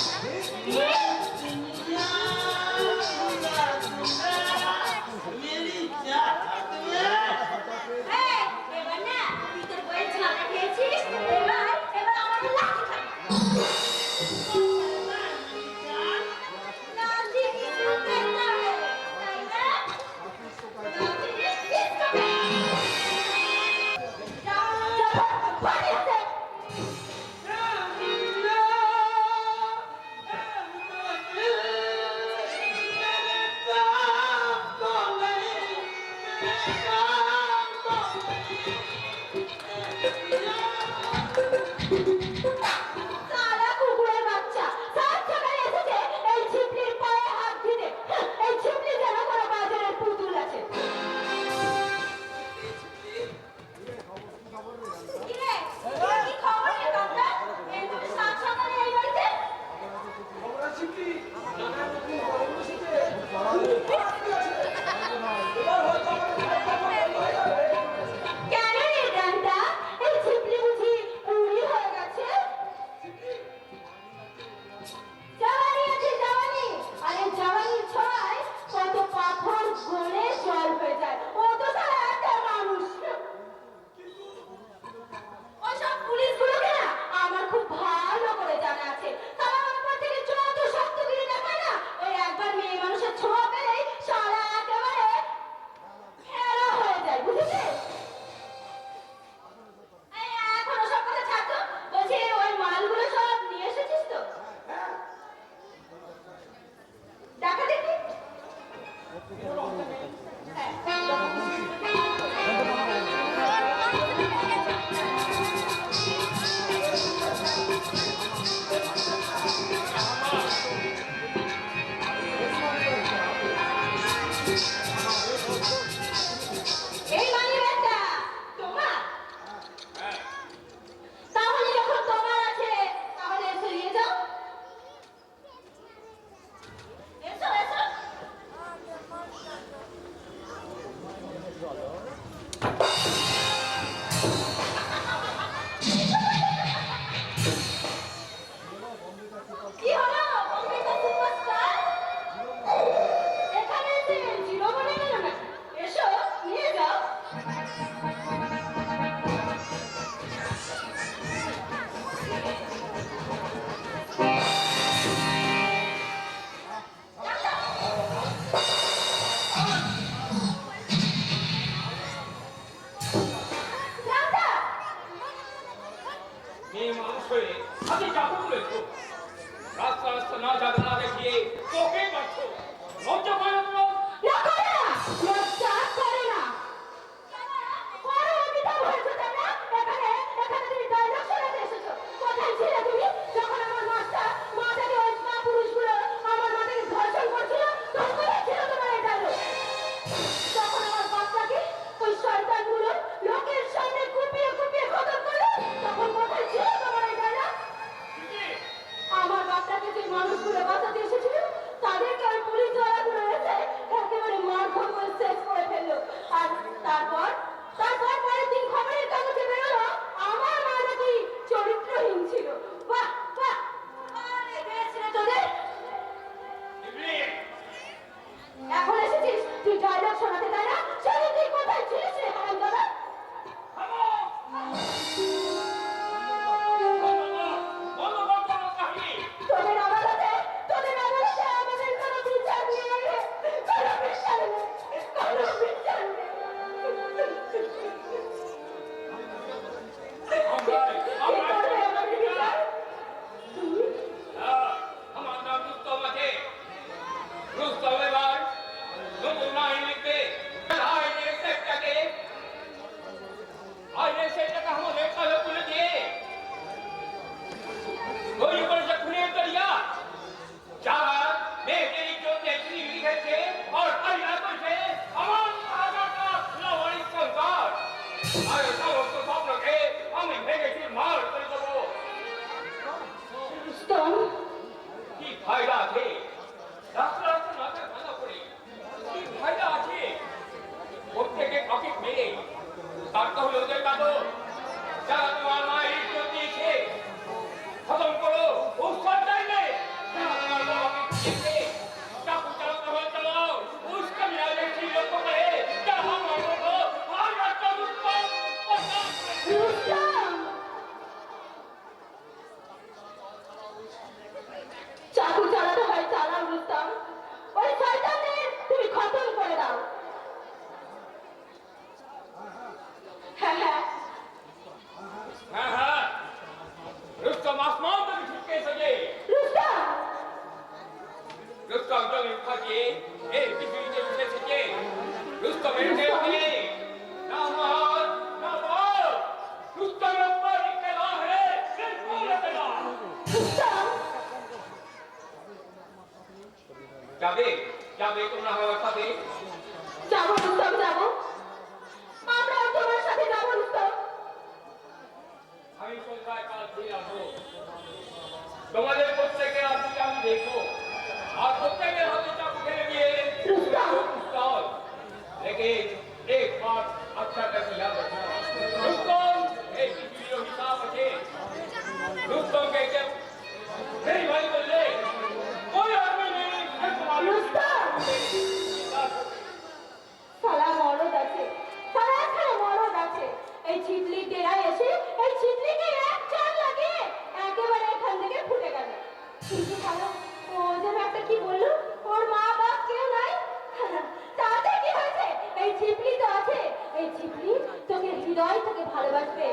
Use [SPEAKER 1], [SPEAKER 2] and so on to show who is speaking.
[SPEAKER 1] Yes. মানুষ করে বাঁচাতে Thank you. চিটিরা এসে
[SPEAKER 2] এই
[SPEAKER 1] চিটলিকে এক চাল লাগে একেবারে এখান থেকে ফুটে গেল। কিন্তু খালা ও যেন একটা কি বলল? ওর মা বাপ কেউ নাই? তাতে কি হয়েছে? এই চিপলি তো আছে। এই চিপলি তোকে হৃদয় তোকে ভালোবাসবে।